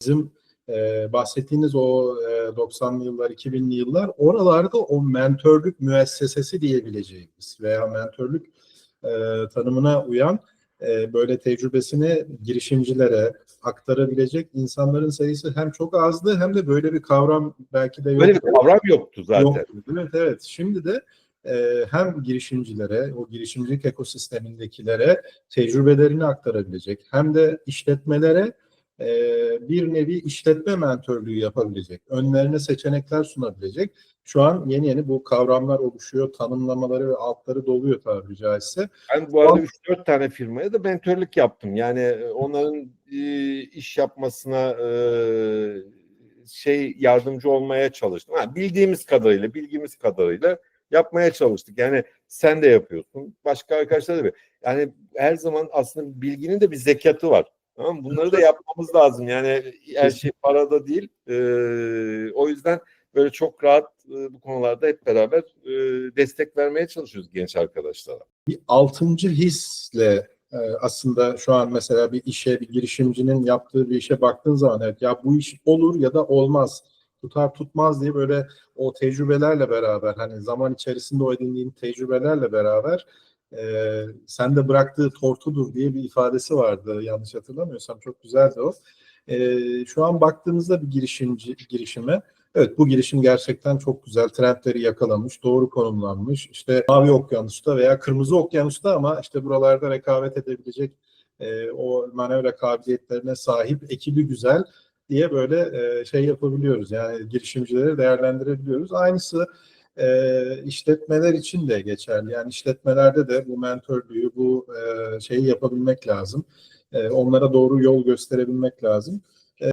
Bizim e, bahsettiğiniz o e, 90'lı yıllar, 2000'li yıllar oralarda o mentörlük müessesesi diyebileceğimiz veya mentörlük e, tanımına uyan e, böyle tecrübesini girişimcilere aktarabilecek insanların sayısı hem çok azdı hem de böyle bir kavram belki de Böyle bir yoktu. kavram yoktu zaten. Yoktu. Evet evet. Şimdi de e, hem girişimcilere, o girişimcilik ekosistemindekilere tecrübelerini aktarabilecek hem de işletmelere e, bir nevi işletme mentörlüğü yapabilecek, önlerine seçenekler sunabilecek. Şu an yeni yeni bu kavramlar oluşuyor, tanımlamaları ve altları doluyor tabiri caizse. Ben bu arada 3-4 tane firmaya da mentörlük yaptım. Yani e, onların e, iş yapmasına e, şey yardımcı olmaya çalıştım. Ha, bildiğimiz kadarıyla, bilgimiz kadarıyla yapmaya çalıştık. Yani sen de yapıyorsun, başka arkadaşlar da yapıyor. Yani her zaman aslında bilginin de bir zekatı var. Tamam mı? Bunları da yapmamız lazım. Yani her şey parada değil. E, o yüzden böyle çok rahat e, bu konularda hep beraber e, destek vermeye çalışıyoruz genç arkadaşlara. bir altıncı hisle e, aslında şu an mesela bir işe, bir girişimcinin yaptığı bir işe baktığın zaman evet ya bu iş olur ya da olmaz, tutar tutmaz diye böyle o tecrübelerle beraber hani zaman içerisinde o edindiğin tecrübelerle beraber e, sen de bıraktığı tortudur diye bir ifadesi vardı yanlış hatırlamıyorsam çok güzeldi o. E, şu an baktığımızda bir girişimci girişime Evet bu girişim gerçekten çok güzel. Trendleri yakalamış, doğru konumlanmış. İşte mavi okyanusta veya kırmızı okyanusta ama işte buralarda rekabet edebilecek e, o manevra kabiliyetlerine sahip ekibi güzel diye böyle e, şey yapabiliyoruz. Yani girişimcileri değerlendirebiliyoruz. Aynısı e, işletmeler için de geçerli. Yani işletmelerde de bu mentörlüğü, bu e, şeyi yapabilmek lazım. E, onlara doğru yol gösterebilmek lazım.